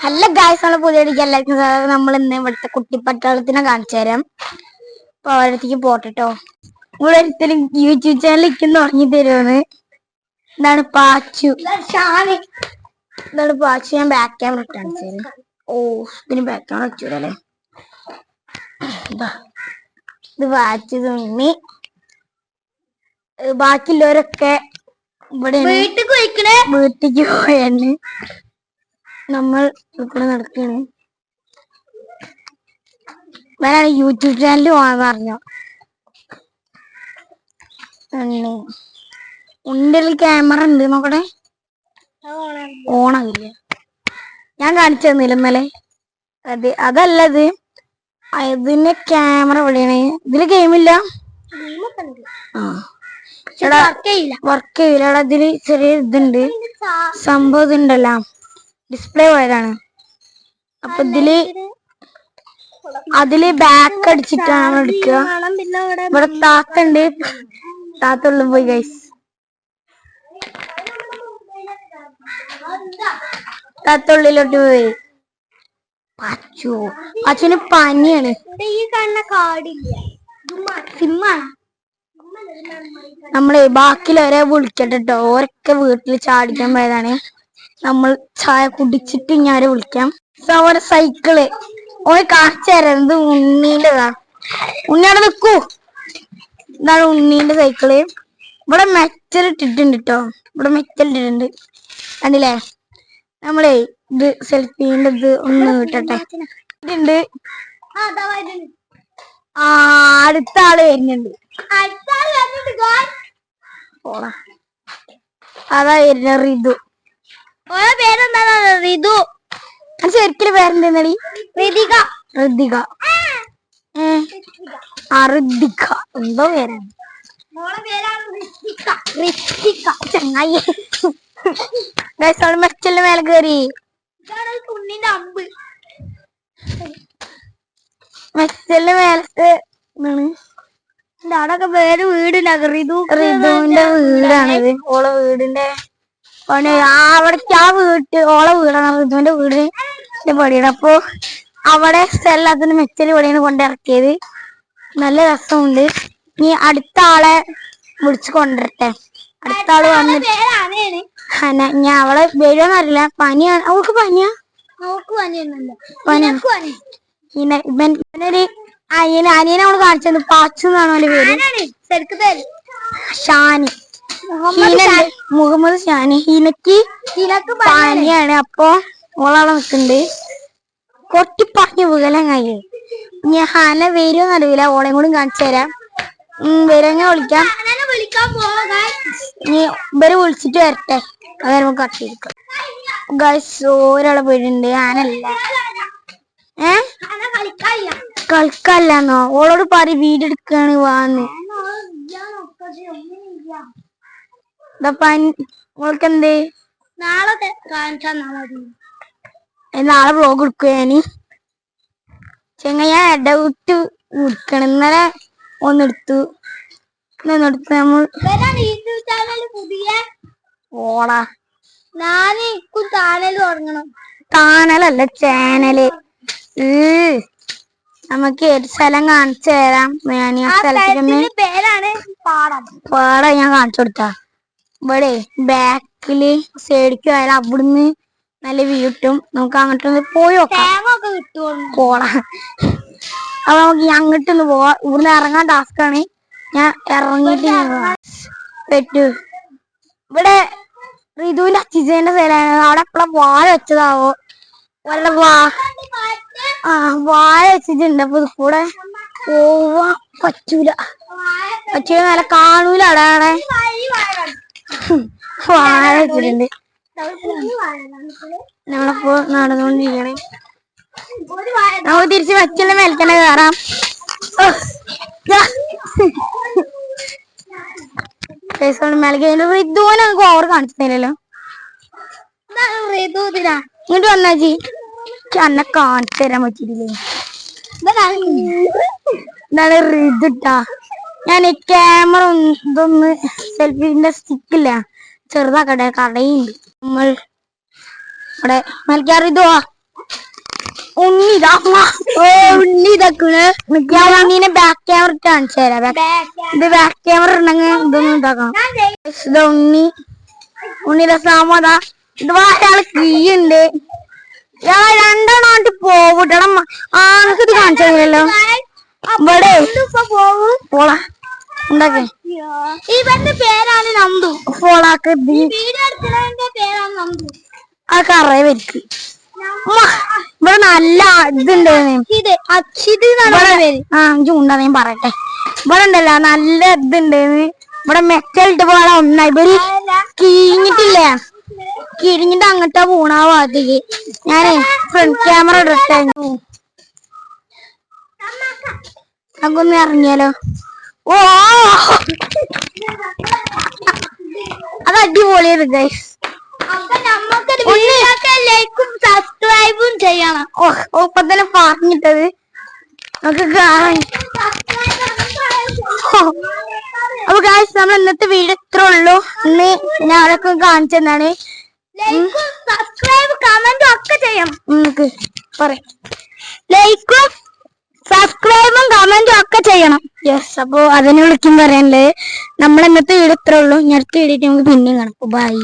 Hello guys ആണ് പുതിയ എല്ലാവർക്കും. നമ്മൾ ഇന്ന് ഇവിടുത്തെ കുട്ടിപ്പട്ടാളത്തിനെ കാണിച്ചു തരാം. അപ്പൊ അവരടുത്തേക്ക് പോട്ടെട്ടോ. ഇവിടെ ഒരിക്കലും യൂട്യൂബ് ചാനൽ ഇരിക്കുന്ന തുടങ്ങി തരുമെന്ന് ഇതാണ് പാച്ചു. ഇതാണ് പാച്ചു. ഞാൻ ബാക്ക് ക്യാമറ ഇട്ട് കാണിച്ചു തരാം. ഓ ഇതിന് ബാക്ക് ക്യാമറ വെച്ചൂടല്ലേ? ഇതാ പാച്ചു തുണി ബാക്കിയുള്ളവരൊക്കെ ഇവിടെ വീട്ടിൽ പോയിക്കണേ വീട്ടിലേക്ക് പോയാണ്. നമ്മൾ ഇവിടെ നടക്കുകയാണ്. വേറെ യൂട്യൂബ് ചാനൽ പോകാന്ന് പറഞ്ഞു? ഉണ്ടിൽ ക്യാമറ ഉണ്ട് നോക്കട്ടെ ഓണാവില്ല? ഞാൻ കാണിച്ചു തന്നില്ല ഇന്നലെ? അത് അതിന്റെ ഇതിന്റെ ക്യാമറ എവിടെയാണ് ഇതിൽ ഗെയിമില്ല ആ. എടാ വർക്ക് ചെയ്യില്ല. ഇതിൽ ചെറിയ ഇതുണ്ട്. സംഭവം ഇതുണ്ടല്ലോ. ഡിസ്പ്ലേ പോയതാണ്. അപ്പൊ ഇതിൽ അതിൽ ബാക്ക് അടിച്ചിട്ടാണ് നമ്മൾ എടുക്കുക. ഇവിടെ താത്ത ഉണ്ട്. താത്ത ഉള്ളിൽ പോയി ഗൈസ് താത്ത ഉള്ളിലോട്ട് പോയി. പച്ചു പച്ചുവിന് പനിയാണ്. ഈ കാണുന്ന കാടില്ല സിമ്മാണ് നമ്മളെ ബാക്കിയുള്ളവരെ വിളിക്കട്ടെ കേട്ടോ ഓരൊക്കെ വീട്ടിൽ ചാടിക്കാൻ പോയതാണ്. നമ്മൾ ചായ കുടിച്ചിട്ട് ഞാൻ വിളിക്കാം? അവരെ സൈക്കിൾ ഓയ് കാണിച്ചു തരുന്നത് ഉണ്ണീന്റെതാ. ഉണ്ണിയുടെ നിക്കൂ. ഇതാണ് ഉണ്ണീന്റെ സൈക്കിൾ ഇവിടെ മെറ്റൽ ഇട്ടിട്ടുണ്ട് കേട്ടോ ഇവിടെ മെറ്റൽ ഇട്ടിട്ടുണ്ട്. കണ്ടില്ലേ? നമ്മളെ ഇത് സെൽഫീന്റെ ഇത് ഒന്ന് കിട്ടട്ടെ ആ, അടുത്ത ആൾ വരുന്നുണ്ട്. അതാ വരുന്ന റിതു. ഓളെ പേരെന്താണ് റിതു? ശരിക്കും പേരെന്തെന്നടി? ഋതിക. ഋതിക. ഋതിക. എന്തോ പേരാണ് ചങ്ങായി. മെച്ചലിന്റെ മേലെ കയറി അമ്പ്. മെച്ചലിന്റെ മേലത്തെ എന്താണ്? അവിടെയൊക്കെ വേറെ വീടുണ്ട് റിതു റിതുവിന്റെ വീടാണിത്. ഓളെ വീടിന്റെ ആ അവിടേക്ക് ആ വീട്ട് ഓളെ വീടാണ്. റിതുവിന്റെ വീടിന്റെ പണിയാണ് അപ്പൊ അവിടെ സ്ഥലത്തിന് മെച്ചൽ പണിയാണ് കൊണ്ടിറക്കിയത് നല്ല രസമുണ്ട്. ഇനി അടുത്ത ആളെ വിളിച്ചു കൊണ്ടിരട്ടെ അടുത്ത ആൾ വന്നിട്ട് ഞാൻ അവളെ വരുമെന്നറിയില്ല പനിയാണ്. അവൾക്ക് പനിയാ? ഇവനൊരു അനിയന അനിയനെ അവൾ കാണിച്ചത്. പാച്ചു എന്നാണ് അവന്റെ പേര്. ഷാനി. മുഹമ്മദ് ഷാനി ഹീനക്ക് പനിയാണ്. അപ്പൊ ഓളവിടെ നിൽക്കുന്നുണ്ട് കൊട്ടി പറഞ്ഞു കഴിയും. ഞാൻ ഹന വരുമെന്ന് അറിയില്ല. ഓളെയും കൂടി കാണിച്ചു തരാം. ഉം വിളിക്കാം. ഇവർ വിളിച്ചിട്ട് വരട്ടെ. അത് നമുക്ക് കട്ടിയിരിക്കും ഗൈസ് ഒരാളെ വീടുണ്ട് ആനല്ല ഏ? കളിക്കല്ലോ കളിക്കല്ലെന്നോ ഓളോട് പറ വീടെടുക്കാണ് വാന്ന്. ഓൾക്ക് എന്തേ നാളെ കാണിച്ചാ മതി നാളെ വ്ലോഗ് എടുക്കുക ഞാൻ. ചെങ്ങ ഞാൻ ഇടവിട്ട് എടുക്കണം ഇന്നലെ ഒന്നെടുത്തു ഒന്നെടുത്ത് നമ്മൾ പുതിയ? ഓളാ ചാനൽ തുടങ്ങണം. ചാനലല്ല ചാനൽ. നമുക്ക് ഏത് സ്ഥലം കാണിച്ചു തരാം? ഞാൻ ആ ആ സ്ഥലത്തിന്റെ പേരാണ് പാടം. പാടെ ഞാൻ കാണിച്ചു കൊടുത്താ. ഇവിടെ ബാക്കിൽ സൈഡിക്ക് പോയാൽ അവിടുന്ന് നല്ല വ്യൂ കിട്ടും. നമുക്ക് അങ്ങോട്ടൊന്ന് പോയി നോക്കാം. പോള അപ്പൊ നമുക്ക് അങ്ങോട്ടൊന്ന് പോവാ. ഇവിടുന്ന് ഇറങ്ങാൻ ടാസ്ക് ആണ്. ഞാൻ ഇറങ്ങിയിട്ട് പറ്റു ഇവിടെ ഋതുവിന്റെ അച്ചിച്ചേന്റെ സ്ഥലമാണ്. അവിടെ എപ്പോഴാ വാഴ വെച്ചതാവോ? വല്ല വാ ആ വാഴ വെച്ചിട്ടുണ്ട്. അപ്പൊ കൂടെ പോവാൻ പറ്റൂല. പറ്റൂല നല്ല കാണൂല അവിടെ വാഴ വെച്ചിട്ടുണ്ട് നമ്മളിപ്പോ നടന്നുകൊണ്ടിരിക്കണേ നമുക്ക് തിരിച്ച് വെച്ചുള്ള മേൽക്കന്നെ കയറാം. മേലേക്ക് ഇതുപോലെ നമുക്ക് ഓവർ കാണിച്ചില്ലല്ലോ ഇങ്ങോട്ട് വന്നാ ജി. അന്നെ കാണിച്ചു തരാൻ പറ്റിയില്ലേ ഇതാണ് റിതിട്ടാ. ഞാൻ ഈ ക്യാമറ ഇതൊന്ന് സെൽഫിന്റെ സ്റ്റിക്കില്ല ചെറുതാക്കട്ടെ കടയുണ്ട്. നമ്മൾ ഇവിടെ മലക്കാർ ഇതുവാ ഉണ്ണി ഇതാ. ഓ ഉണ്ണി ഇതാക്കണ് ഞാൻ ഉണ്ണീനെ ബാക്ക് ക്യാമറ കാണിച്ചു തരാം. Back camera Unni. ഇത് ഒരാൾ കീയുണ്ട്. ഞാൻ രണ്ടെണ്ണായിട്ട് പോവിട്ടണം ആ എനിക്ക് ഇത് കാണിച്ചു ഉണ്ടാക്കേ. ഇവന്റെ പേരാണ് നന്ദു. ആ കറയെ വരിക്ക്. ഇവിടെ നല്ല ഇതുണ്ട് ഇത് അക്ഷിത് ആ ചൂണ്ടാ ഞാൻ പറയട്ടെ. ഇവിടെ ഉണ്ടല്ലോ നല്ല ഇതുണ്ട് ഇവിടെ മെറ്റലിട്ട് പോലെ ഒന്നായി. ഇവർ കിഴിഞ്ഞിട്ടില്ല കിഴിഞ്ഞിട്ട് അങ്ങോട്ടാ പോണ ആ ഭാഗത്തേക്ക്. ഞാനേ ഫ്രണ്ട് ക്യാമറ ഇടട്ടായിരുന്നു നമുക്കൊന്ന് ഇറങ്ങിയാലോ? ഓ അത് അടിപൊളിയത് ഗൈസ് ലൈക്കും സബ്സ്ക്രൈബും ചെയ്യണം. ഓ ഓ, തന്നെ പറഞ്ഞിട്ടത്. നമുക്ക് കാണാൻ അപ്പൊ ഗായ്സ് നമ്മൾ ഇന്നത്തെ വീഡിയോ ഇത്ര ഉള്ളൂ. ഇന്ന് ഞാൻ കാണിച്ചെന്നാണ് കാണിച്ചു ലൈക്കും സബ്സ്ക്രൈബ് കമന്റും ഒക്കെ ചെയ്യണം. നമുക്ക് പറയാം ലൈക്കും സബ്സ്ക്രൈബും കമന്റും ഒക്കെ ചെയ്യണം. യെസ് അപ്പൊ അതിനെ വിളിക്കും പറയാനുള്ളത് നമ്മൾ ഇന്നത്തെ വീഡിയോ ഇത്രേ ഉള്ളൂ. അടുത്ത വീഡിയോ നമുക്ക് പിന്നെയും കാണാം. ബൈ